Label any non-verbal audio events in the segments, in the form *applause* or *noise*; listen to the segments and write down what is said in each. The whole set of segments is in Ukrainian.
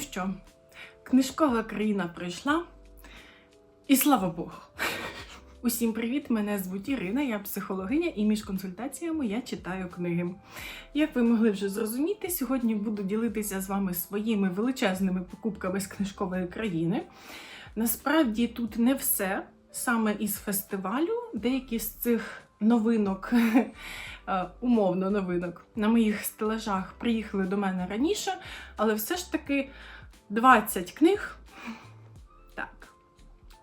Що, книжкова країна пройшла, і слава Богу. *laughs* Усім привіт! Мене звуть Ірина, я психологиня, і між консультаціями я читаю книги. Як ви могли вже зрозуміти, сьогодні буду ділитися з вами своїми величезними покупками з книжкової країни. Насправді тут не все саме із фестивалю, деякі з цих новинок, умовно новинок, на моїх стелажах приїхали до мене раніше, але все ж таки 20 книг. Так,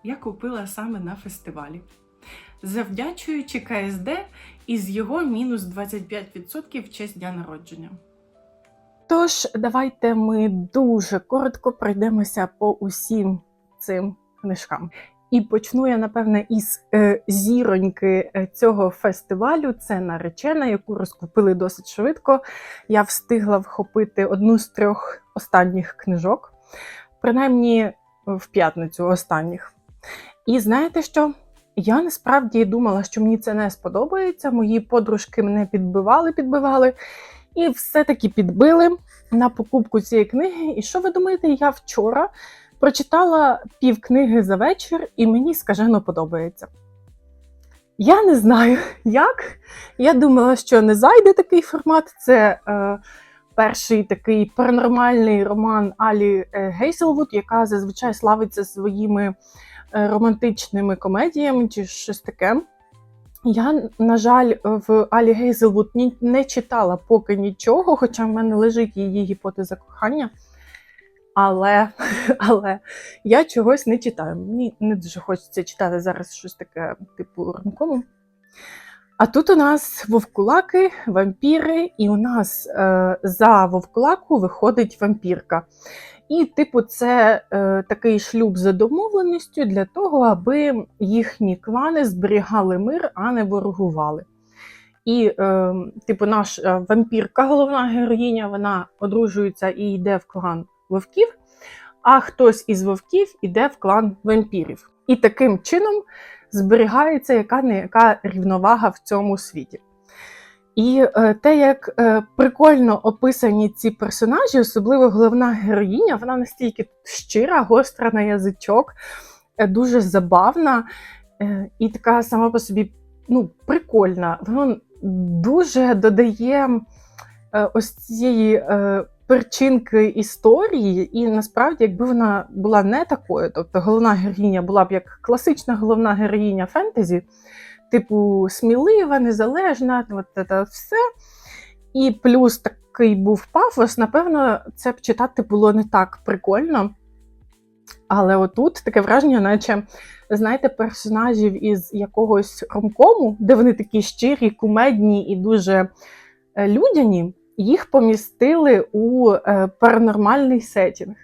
я купила саме на фестивалі. Завдячуючи КСД із його мінус 25% в честь дня народження. Тож, давайте ми дуже коротко пройдемося по усім цим книжкам. І почну я, напевне, із е, зіроньки е, цього фестивалю. Це наречена, яку розкупили досить швидко. Я встигла вхопити одну з трьох останніх книжок, принаймні в п'ятницю останніх. І знаєте що? Я насправді думала, що мені це не сподобається. Мої подружки мене підбивали, підбивали, і все-таки підбили на покупку цієї книги. І що ви думаєте, я вчора прочитала пів книги за вечір, і мені скажено подобається. Я не знаю, *laughs* як. Я думала, що не зайде такий формат. Це е, перший такий паранормальний роман Алі е, Гейселвуд, яка зазвичай славиться своїми е, романтичними комедіями чи щось таке. Я, на жаль, в Алі Гейзелвуд не читала поки нічого, хоча в мене лежить її гіпотеза кохання. Але, *laughs* але я чогось не читаю. Мені не дуже хочеться читати зараз щось таке, типу ранкому. А тут у нас вовкулаки, вампіри, і у нас е, за вовкулаку виходить вампірка. І, типу, це е, такий шлюб за домовленістю для того, аби їхні клани зберігали мир, а не ворогували. І, е, типу, наш е, вампірка, головна героїня, вона одружується і йде в клан вовків, а хтось із вовків іде в клан вампірів. І таким чином зберігається яка не яка рівновага в цьому світі. І е, те, як е, прикольно описані ці персонажі, особливо головна героїня, вона настільки щира, гостра на язичок, е, дуже забавна і така сама по собі ну, прикольна. Воно дуже додає ось цієї перчинки історії, і насправді, якби вона була не такою, тобто головна героїня була б як класична головна героїня фентезі, типу смілива, незалежна, от це все. І плюс такий був пафос, напевно, це б читати було не так прикольно. Але отут таке враження, наче, знаєте, персонажів із якогось ромкому, де вони такі щирі, кумедні і дуже е, людяні, їх помістили у е, паранормальний сетінг.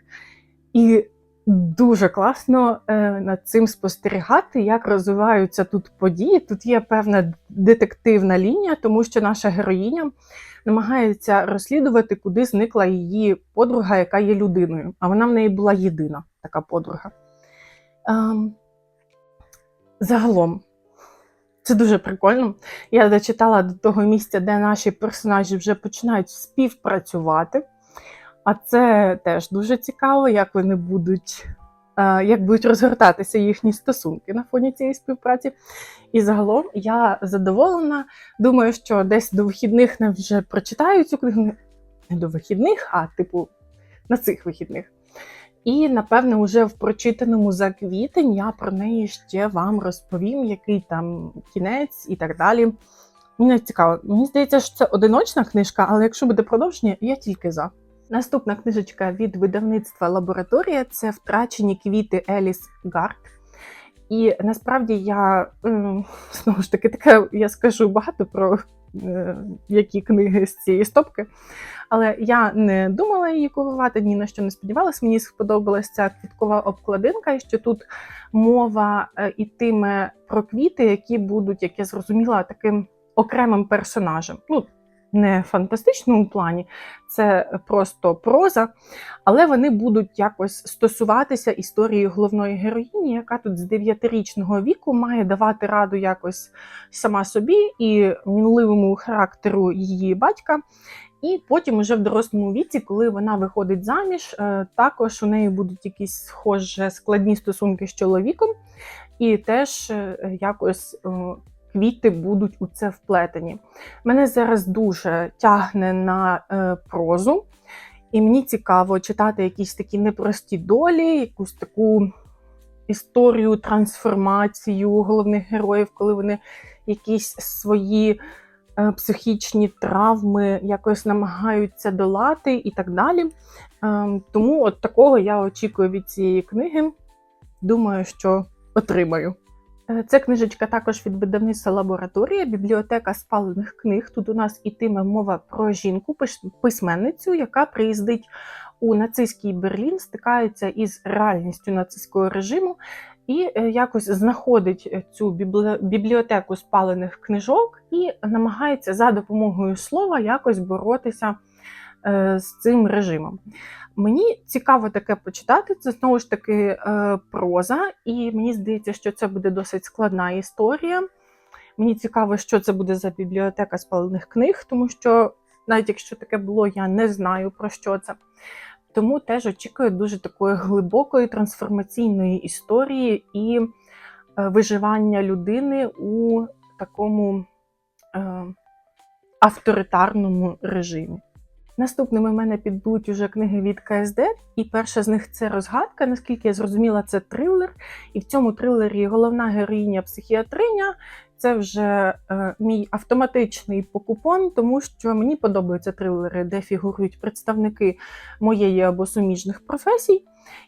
І дуже класно е, над цим спостерігати, як розвиваються тут події. Тут є певна детективна лінія, тому що наша героїня намагається розслідувати, куди зникла її подруга, яка є людиною. А вона в неї була єдина така подруга. Ем, загалом, це дуже прикольно. Я дочитала до того місця, де наші персонажі вже починають співпрацювати. А це теж дуже цікаво, як вони будуть, е, як будуть розгортатися їхні стосунки на фоні цієї співпраці. І загалом я задоволена. Думаю, що десь до вихідних не вже прочитаю цю книгу. Не до вихідних, а типу на цих вихідних. І, напевне, уже в прочитаному за квітень я про неї ще вам розповім, який там кінець і так далі. Мені цікаво. Мені здається, що це одиночна книжка, але якщо буде продовження, я тільки за. Наступна книжечка від видавництва Лабораторія це втрачені квіти Еліс Гард. І насправді я знову ж таки таке, я скажу багато про які книги з цієї стопки. Але я не думала її купувати, ні на що не сподівалася. Мені сподобалася ця квіткова обкладинка, і що тут мова е, ітиме про квіти, які будуть, як я зрозуміла, таким окремим персонажем. Ну, не в фантастичному плані, це просто проза, але вони будуть якось стосуватися історії головної героїні, яка тут з 9-річного віку має давати раду якось сама собі і мінливому характеру її батька. І потім, уже в дорослому віці, коли вона виходить заміж, е, також у неї будуть якісь схоже складні стосунки з чоловіком, і теж е, якось е, квіти будуть у це вплетені. Мене зараз дуже тягне на е, прозу, і мені цікаво читати якісь такі непрості долі, якусь таку історію, трансформацію головних героїв, коли вони якісь свої е, психічні травми якось намагаються долати і так далі. Е, тому от такого я очікую від цієї книги. Думаю, що отримаю. Е, Це книжечка також від видавництва лабораторія, бібліотека спалених книг. Тут у нас ітиме мова про жінку, письменницю, яка приїздить у нацистський Берлін, стикається із реальністю нацистського режиму і е, якось знаходить цю біблі- бібліотеку спалених книжок і намагається за допомогою слова якось боротися з цим режимом. Мені цікаво таке почитати. Це знову ж таки е, проза, і мені здається, що це буде досить складна історія. Мені цікаво, що це буде за бібліотека спалених книг, тому що навіть якщо таке було, я не знаю про що це. Тому теж очікую дуже такої глибокої трансформаційної історії і е, виживання людини у такому е, авторитарному режимі. Наступними в мене підуть уже книги від КСД, і перша з них це розгадка. Наскільки я зрозуміла, це трилер. І в цьому трилері головна героїня психіатриня. Це вже е, мій автоматичний покупон, тому що мені подобаються трилери, де фігурують представники моєї або суміжних професій.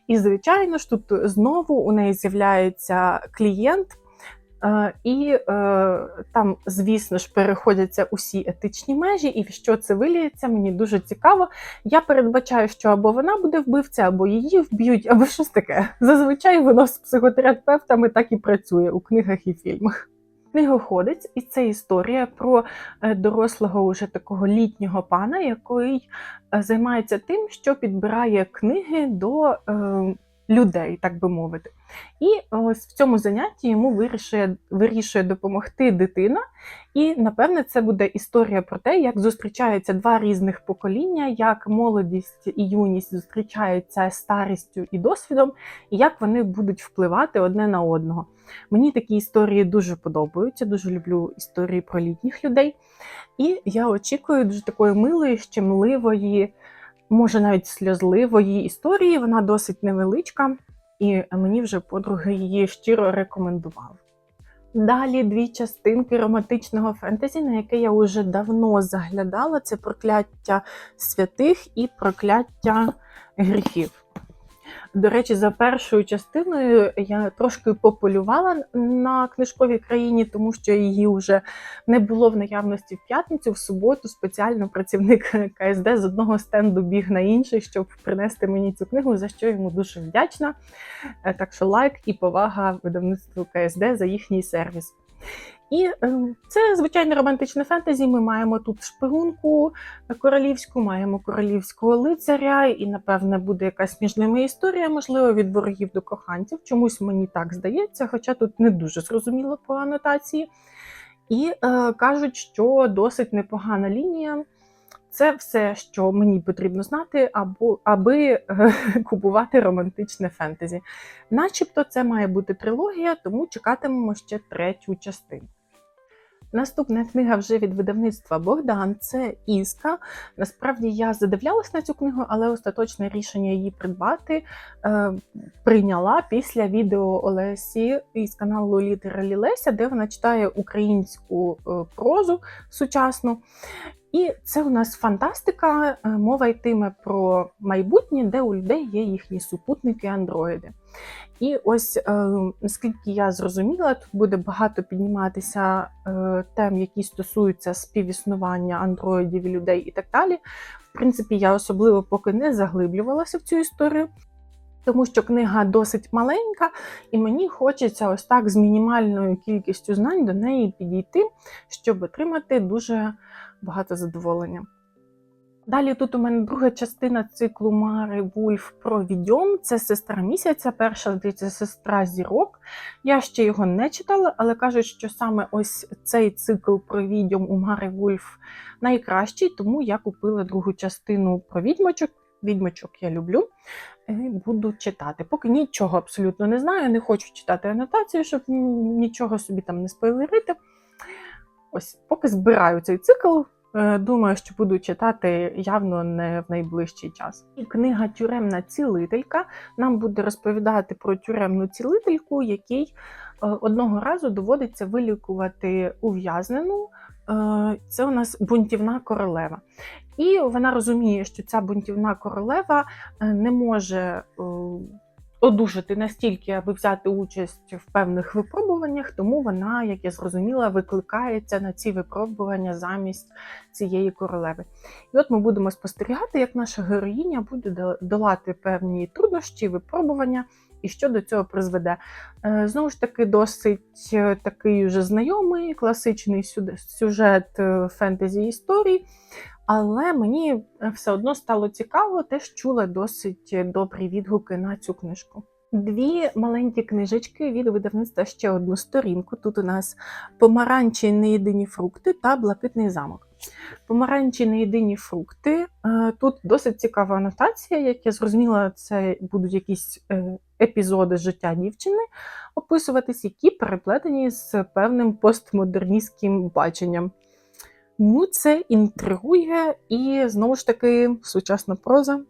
І, звичайно ж, тут знову у неї з'являється клієнт, І е, там, звісно ж, переходяться усі етичні межі, і що це виліється, мені дуже цікаво. Я передбачаю, що або вона буде вбивця, або її вб'ють, або щось таке. Зазвичай воно з психотерапевтами так і працює у книгах і фільмах. Книгоходець, і це історія про е, дорослого уже такого літнього пана, який е, займається тим, що підбирає книги до е, людей, так би мовити. І ось в цьому занятті йому вирішує, вирішує допомогти дитина. І, напевне, це буде історія про те, як зустрічаються два різних покоління, як молодість і юність зустрічаються старістю і досвідом, і як вони будуть впливати одне на одного. Мені такі історії дуже подобаються, дуже люблю історії про літніх людей. І я очікую дуже такої милої, щемливої, може навіть сльозливої історії. Вона досить невеличка, і мені вже подруги її щиро рекомендували. Далі дві частинки романтичного фентезі, на яке я уже давно заглядала: це прокляття святих і прокляття гріхів. До речі, за першою частиною я трошки пополювала на книжковій країні, тому що її вже не було в наявності в п'ятницю, в суботу. Спеціально працівник *laughs* КСД з одного стенду біг на інший, щоб принести мені цю книгу, за що йому дуже вдячна. Е, Так що лайк і повага видавництву КСД за їхній сервіс. І е, це звичайне романтичне фентезі. Ми маємо тут шпигунку королівську, маємо королівського лицаря, і, напевне, буде якась між ними історія, можливо, від ворогів до коханців. Чомусь мені так здається, хоча тут не дуже зрозуміло по анотації. І е, кажуть, що досить непогана лінія. Це все, що мені потрібно знати, або аби е, *laughs* купувати романтичне фентезі. Начебто, це має бути трилогія, тому чекатимемо ще третю частину. Наступна книга вже від видавництва Богдан це Іска. Насправді я задивлялась на цю книгу, але остаточне рішення її придбати е, прийняла після відео Олесі із каналу Літера Лілеся, де вона читає українську е, прозу сучасну. І це у нас фантастика. е, Мова йтиме про майбутнє, де у людей є їхні супутники-андроїди. І ось, е, наскільки я зрозуміла, тут буде багато підніматися е, тем, які стосуються співіснування андроїдів і людей і так далі. В принципі, я особливо поки не заглиблювалася в цю історію. Тому що книга досить маленька, і мені хочеться ось так з мінімальною кількістю знань до неї підійти, щоб отримати дуже багато задоволення. Далі тут у мене друга частина циклу Мари Вульф про відьом. Це сестра місяця, перша здається, сестра зірок. Я ще його не читала, але кажуть, що саме ось цей цикл про відьом у Мари Вульф найкращий, тому я купила другу частину про відьмочок. Відьмочок я люблю. і Буду читати. Поки нічого абсолютно не знаю, не хочу читати анотацію, щоб нічого собі там не спойлерити. Ось, поки збираю цей цикл, Е, Думаю, що буду читати явно не в найближчий час. І книга Тюремна цілителька нам буде розповідати про тюремну цілительку, якій е, одного разу доводиться вилікувати ув'язнену. Е, Це у нас бунтівна королева. І вона розуміє, що ця бунтівна королева не може одужати настільки, аби взяти участь в певних випробуваннях, тому вона, як я зрозуміла, викликається на ці випробування замість цієї королеви. І от ми будемо спостерігати, як наша героїня буде долати певні труднощі, випробування. І що до цього призведе? Е, знову ж таки, досить е, такий вже знайомий класичний сюжет е, фентезі історії. Але мені е, все одно стало цікаво, теж чула досить добрі відгуки на цю книжку. Дві маленькі книжечки від видавництва ще одну сторінку. Тут у нас помаранчі неєдині фрукти та блакитний замок. Помаранчі неєдині фрукти. Е, тут досить цікава анотація, як я зрозуміла, це будуть якісь е, епізоди життя дівчини описуватись, які переплетені з певним постмодерністським баченням. Ну, це інтригує, і знову ж таки сучасна проза,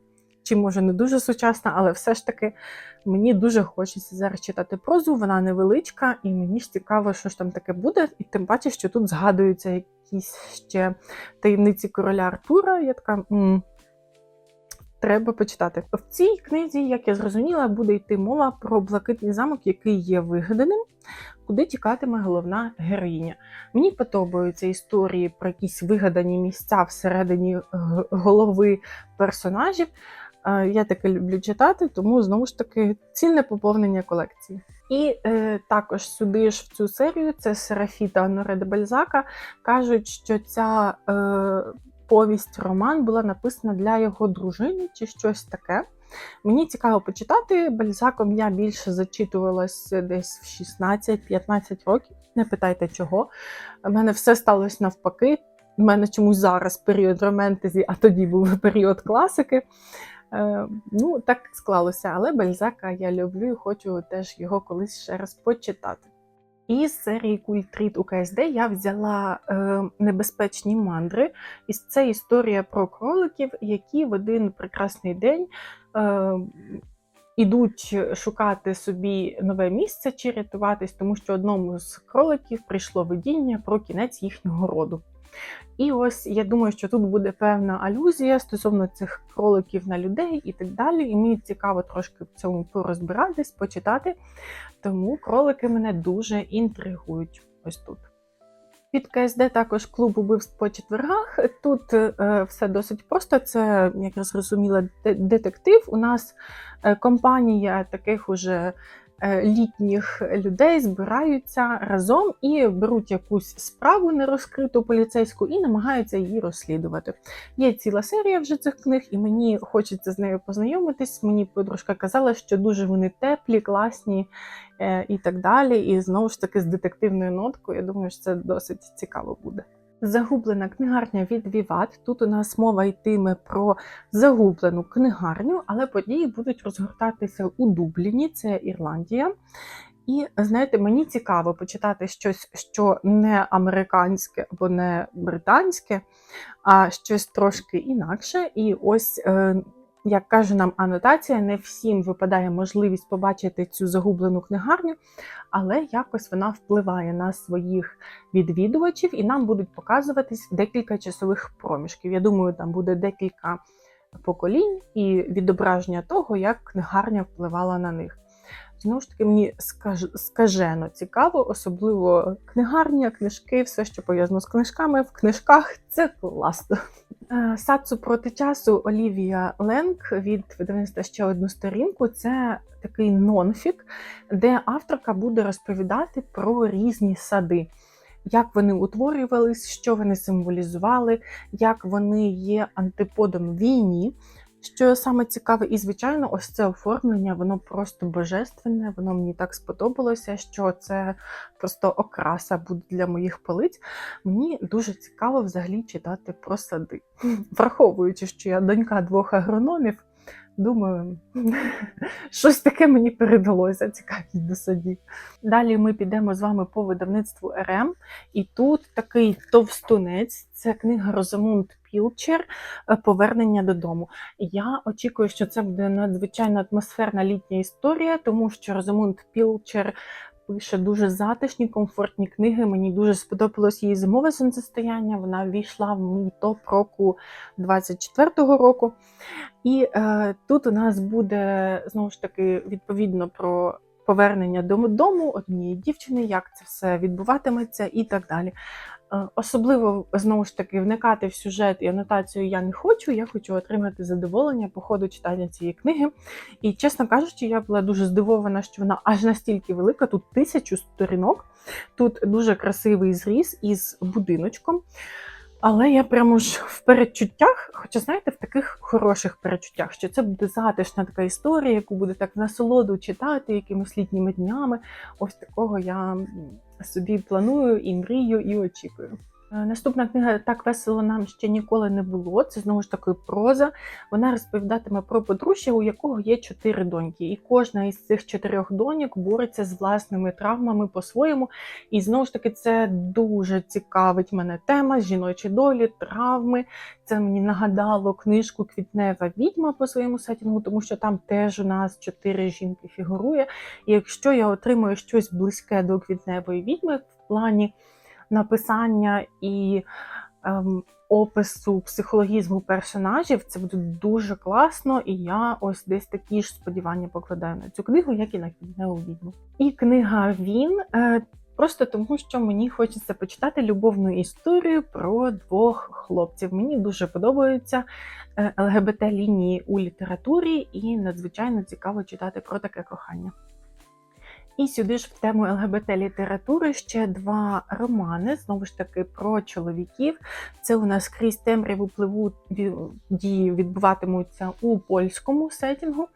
чи може не дуже сучасна, але все ж таки мені дуже хочеться зараз читати прозу. Вона невеличка, і мені ж цікаво, що ж там таке буде. І тим паче, що тут згадуються якісь ще таємниці короля Артура. Я така. М Треба почитати. В цій книзі, як я зрозуміла, буде йти мова про блакитний замок, який є вигаданим, куди тікатиме головна героїня. Мені подобаються історії про якісь вигадані місця всередині голови персонажів. Я таке люблю читати, тому знову ж таки цінне поповнення колекції. І е, також сюди ж в цю серію це Серафіта Аноре де Бальзака. Кажуть, що ця е, повість роман була написана для його дружини чи щось таке. Мені цікаво почитати. Бальзаком я більше зачитувалась десь в 16-15 років. Не питайте чого. У мене все сталося навпаки. У мене чомусь зараз період романтезі, а тоді був *laughs* період класики. Е, ну, так склалося, але Бальзака я люблю і хочу теж його колись ще раз почитати. Із серії Культріт у КСД я взяла е, небезпечні мандри. І це історія про кроликів, які в один прекрасний день е, ідуть шукати собі нове місце чи рятуватись, тому що одному з кроликів прийшло видіння про кінець їхнього роду. І ось я думаю, що тут буде певна алюзія стосовно цих кроликів на людей і так далі. І мені цікаво трошки в цьому порозбиратись, почитати. Тому кролики мене дуже інтригують ось тут. Від КСД також клуб убивств по четвергах. Тут е, все досить просто. Це, як я зрозуміла, детектив. У нас е, компанія таких уже літніх людей збираються разом і беруть якусь справу нерозкриту поліцейську і намагаються її розслідувати. Є ціла серія вже цих книг, і мені хочеться з нею познайомитись. Мені подружка казала, що дуже вони теплі, класні е, і так далі. І знову ж таки з детективною ноткою. Я думаю, що це досить цікаво буде. Загублена книгарня від Віват. Тут у нас мова йтиме про загублену книгарню, але події будуть розгортатися у Дубліні, це Ірландія. І знаєте, мені цікаво почитати щось, що не американське або не британське, а щось трошки інакше. І ось е, як каже нам анотація, не всім випадає можливість побачити цю загублену книгарню, але якось вона впливає на своїх відвідувачів, і нам будуть показуватись декілька часових проміжків. Я думаю, там буде декілька поколінь і відображення того, як книгарня впливала на них. Знову ж таки, мені скаж... скажено цікаво, особливо книгарня, книжки, все, що пов'язано з книжками в книжках це класно. Е, Сацу проти часу Олівія Ленк від видавництва ще одну сторінку. Це такий нонфік, де авторка буде розповідати про різні сади. як вони утворювались, що вони символізували, як вони є антиподом війні. Що саме цікаве, і звичайно, ось це оформлення, воно просто божественне, воно мені так сподобалося, що це просто окраса буде для моїх полиць. Мені дуже цікаво взагалі читати про сади. *laughs* Враховуючи, що я донька двох агрономів, думаю, *laughs* щось таке мені передалося, цікавість до садів. Далі ми підемо з вами по видавництву РМ, і тут такий товстунець, це книга Розамунд Пілчер Повернення додому. Я очікую, що це буде надзвичайно атмосферна літня історія, тому що Розамунд Пілчер пише дуже затишні, комфортні книги. Мені дуже сподобалось її зимове сонцестояння. Вона ввійшла в мій топ року 24-го року. І е, тут у нас буде знову ж таки відповідно про повернення додому однієї дівчини, як це все відбуватиметься і так далі. Е, Особливо знову ж таки вникати в сюжет і анотацію я не хочу. Я хочу отримати задоволення по ходу читання цієї книги. І, чесно кажучи, я була дуже здивована, що вона аж настільки велика. Тут тисячу сторінок, тут дуже красивий зріз із будиночком. Але я прямо ж в передчуттях, хоча знаєте, в таких хороших передчуттях, що це буде затишна така історія, яку буде так насолоду читати якимись літніми днями. Ось такого я собі планую і мрію, і очікую. Е, Наступна книга так весело нам ще ніколи не було. Це знову ж таки проза. Вона розповідатиме про подружжя, у якого є чотири доньки, і кожна із цих чотирьох доньок бореться з власними травмами по-своєму. І знову ж таки, це дуже цікавить мене тема жіночі долі, травми. Це мені нагадало книжку Квітнева відьма по своєму сетінгу, тому що там теж у нас чотири жінки фігурує. І якщо я отримую щось близьке до квітневої відьми в плані написання і ем, опису психологізму персонажів, це буде дуже класно, і я ось десь такі ж сподівання покладаю на цю книгу, як і на квітневу відьму. І книга Він. Е, Просто тому, що мені хочеться почитати любовну історію про двох хлопців. Мені дуже подобаються е, ЛГБТ-лінії у літературі, і надзвичайно цікаво читати про таке кохання. І сюди ж в тему ЛГБТ літератури ще два романи, знову ж таки, про чоловіків. Це у нас крізь темряву пливу дії відбуватимуться у польському сетінгу.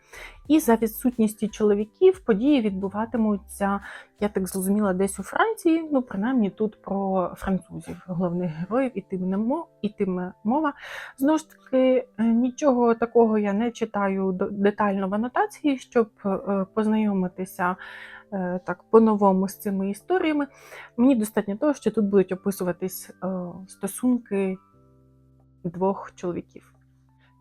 І за відсутністю чоловіків події відбуватимуться, я так зрозуміла, десь у Франції. Ну, принаймні тут про французів, головних героїв, ітиме мо- ітиме мова. Знову ж таки, е, нічого такого я не читаю детально в анотації, щоб е, познайомитися е, так по-новому з цими історіями. Мені достатньо того, що тут будуть описуватись стосунки двох чоловіків.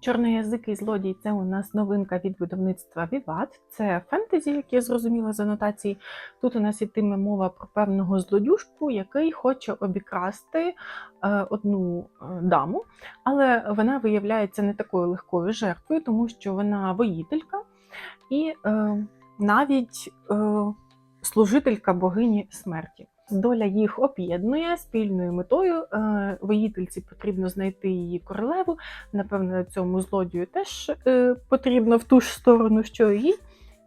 Чорноязикий злодій це у нас новинка від видавництва Віват. Це фентезі, як я зрозуміла з анотації. Тут у нас ітиме мова про певного злодюжку, який хоче обікрасти е, одну е, даму, але вона виявляється не такою легкою жертвою, тому що вона воїтелька і е, навіть служителька богині смерті. Доля їх об'єднує спільною метою. Е, Воїтельці потрібно знайти її королеву. Напевно, цьому злодію теж е, потрібно в ту ж сторону, що їй.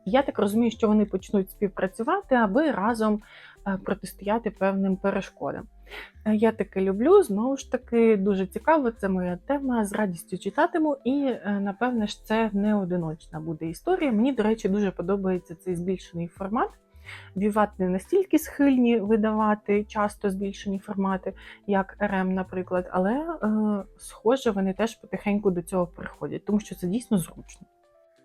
Я так розумію, що вони почнуть співпрацювати, аби разом е, протистояти певним перешкодам. Я таке люблю, знову ж таки, дуже цікаво, це моя тема. З радістю читатиму, і напевне ж це не одиночна буде історія. Мені, до речі, дуже подобається цей збільшений формат. Віват не настільки схильні видавати часто збільшені формати, як РМ, наприклад, але е, схоже, вони теж потихеньку до цього приходять, тому що це дійсно зручно.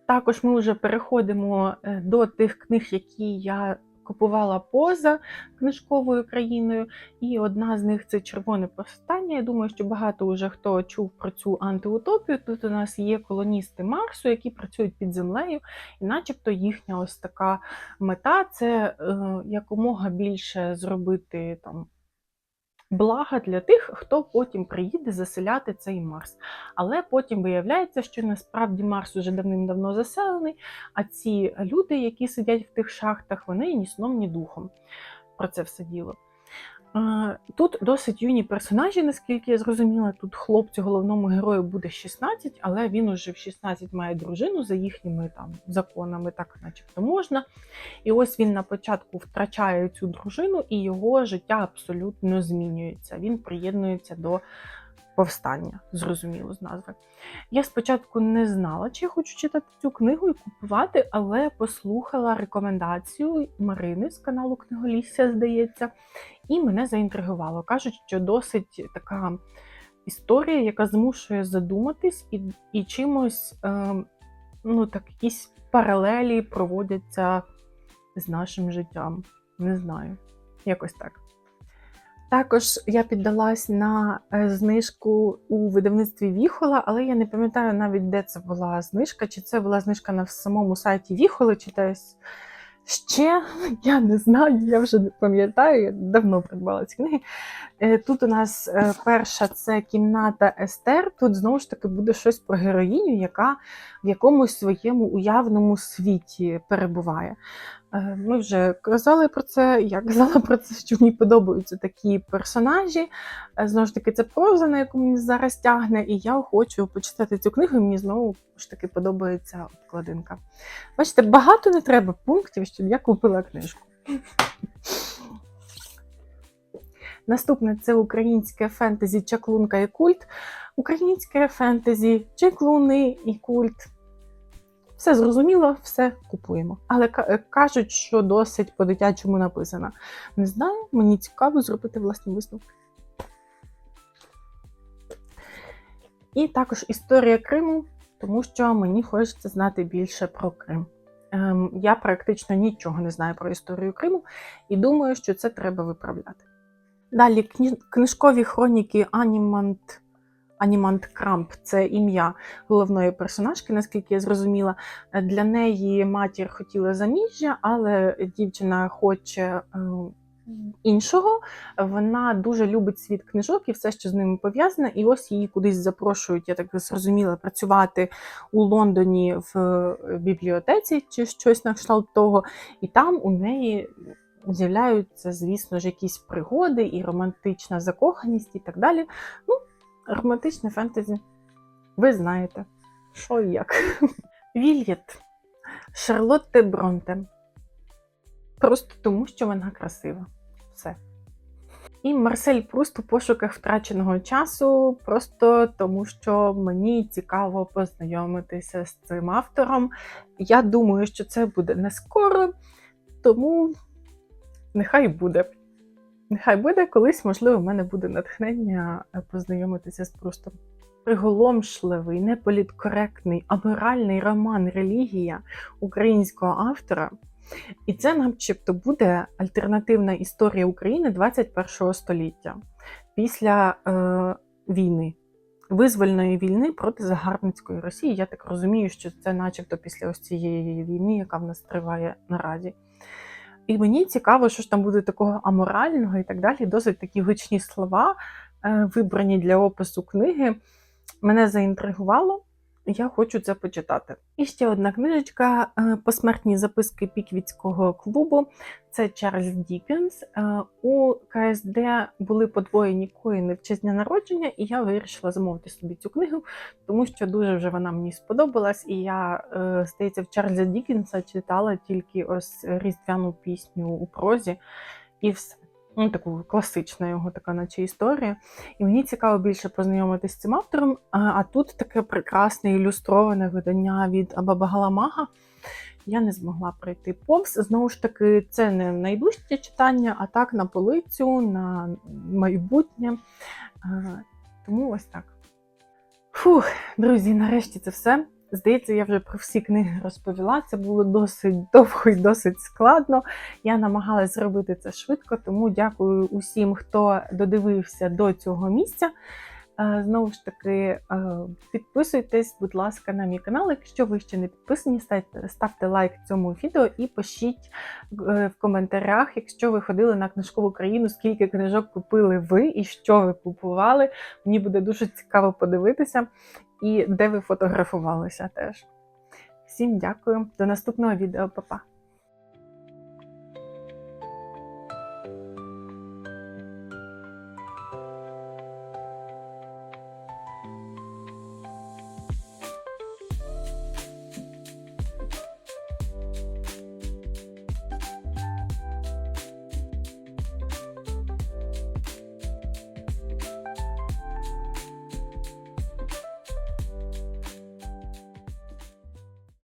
Також ми вже переходимо е, до тих книг, які я купувала поза книжковою країною, і одна з них це червоне повстання. Я думаю, що багато вже хто чув про цю антиутопію. Тут у нас є колоністи Марсу, які працюють під землею, і начебто їхня ось така мета це е, якомога більше зробити там. Блага для тих, хто потім приїде заселяти цей Марс. Але потім виявляється, що насправді Марс уже давним-давно заселений, а ці люди, які сидять в тих шахтах, вони ні сном, ні духом про це все діло. Тут досить юні персонажі, наскільки я зрозуміла. Тут хлопцю головному герою буде 16, але він уже в 16 має дружину за їхніми там законами, так начебто можна. І ось він на початку втрачає цю дружину, і його життя абсолютно змінюється. Він приєднується до повстання, зрозуміло з назви. Я спочатку не знала, чи я хочу читати цю книгу і купувати, але послухала рекомендацію Марини з каналу Книголісся, здається, і мене заінтригувало. Кажуть, що досить така історія, яка змушує задуматись, і, і чимось е, ну, так, якісь паралелі проводяться з нашим життям. Не знаю, якось так. Також я піддалась на е, знижку у видавництві Віхола, але я не пам'ятаю навіть, де це була знижка, чи це була знижка на самому сайті Віхоли, чи десь ще. Я не знаю, я вже не пам'ятаю, я давно придбала ці книги. Е, Тут у нас е, перша це кімната Естер. Тут знову ж таки буде щось про героїню, яка в якомусь своєму уявному світі перебуває. Е, Ми вже казали про це. Я казала про це, що мені подобаються такі персонажі. Знову ж таки, це проза, на яку мені зараз тягне, і я хочу почитати цю книгу. і Мені знову ж таки подобається обкладинка. Бачите, багато не треба пунктів, щоб я купила книжку. Наступне це українське фентезі Чаклунка і культ. Українське фентезі, чаклуни і культ. Все зрозуміло, все купуємо. Але е, кажуть, що досить по-дитячому написано. Не знаю, мені цікаво зробити власні висновки. І також історія Криму, тому що мені хочеться знати більше про Крим. Ем, я практично нічого не знаю про історію Криму і думаю, що це треба виправляти. Далі книжкові хроніки Анімант. Анімант Крамп це ім'я головної персонажки, наскільки я зрозуміла. Для неї матір хотіла заміжжя, але дівчина хоче е, іншого. Вона дуже любить світ книжок і все, що з ними пов'язане. І ось її кудись запрошують, я так зрозуміла, працювати у Лондоні в е, бібліотеці чи щось на кшталт того. І там у неї з'являються, звісно ж, якісь пригоди і романтична закоханість і так далі. Ну, романтичне фентезі. Ви знаєте, що і як. *laughs* Вільєт Шарлотте Бронте. Просто тому, що вона красива. Все. І Марсель Пруст у пошуках втраченого часу, просто тому що мені цікаво познайомитися з цим автором. Я думаю, що це буде не скоро, тому нехай буде. Нехай буде колись, можливо, в мене буде натхнення е, познайомитися з Прустом. Приголомшливий, неполіткоректний, аморальний роман Релігія українського автора. І це начебто буде альтернативна історія України 21 століття після е, війни, визвольної війни проти загарбницької Росії. Я так розумію, що це начебто після ось цієї війни, яка в нас триває наразі. І мені цікаво, що ж там буде такого аморального і так далі. Досить такі гучні слова, е, вибрані для опису книги. Мене заінтригувало, я хочу це почитати. І ще одна книжечка е, Посмертні записки Піквітського клубу. Це Чарльз Дікенс. Е, У КСД були подвоєні коїни в честь дня народження, і я вирішила замовити собі цю книгу, тому що дуже вже вона мені сподобалась. І я, е, здається, в Чарльза Дікенса читала тільки ось різдвяну пісню у прозі і все. Ну, таку класична його така, наче історія. І мені цікаво більше познайомитися з цим автором. А, а тут таке прекрасне ілюстроване видання від Абабагаламага. Я не змогла пройти повз. Знову ж таки, це не найближче читання, а так на полицю, на майбутнє. Тому ось так. Фух, друзі, нарешті це все. Здається, я вже про всі книги розповіла. Це було досить довго і досить складно. Я намагалась зробити це швидко, тому дякую усім, хто додивився до цього місця. Е, Знову ж таки, е, підписуйтесь, будь ласка, на мій канал. Якщо ви ще не підписані, ставте, лайк цьому відео і пишіть е, в коментарях, якщо ви ходили на книжкову країну, скільки книжок купили ви і що ви купували. Мені буде дуже цікаво подивитися, і де ви фотографувалися теж. Всім дякую. До наступного відео, Па-па!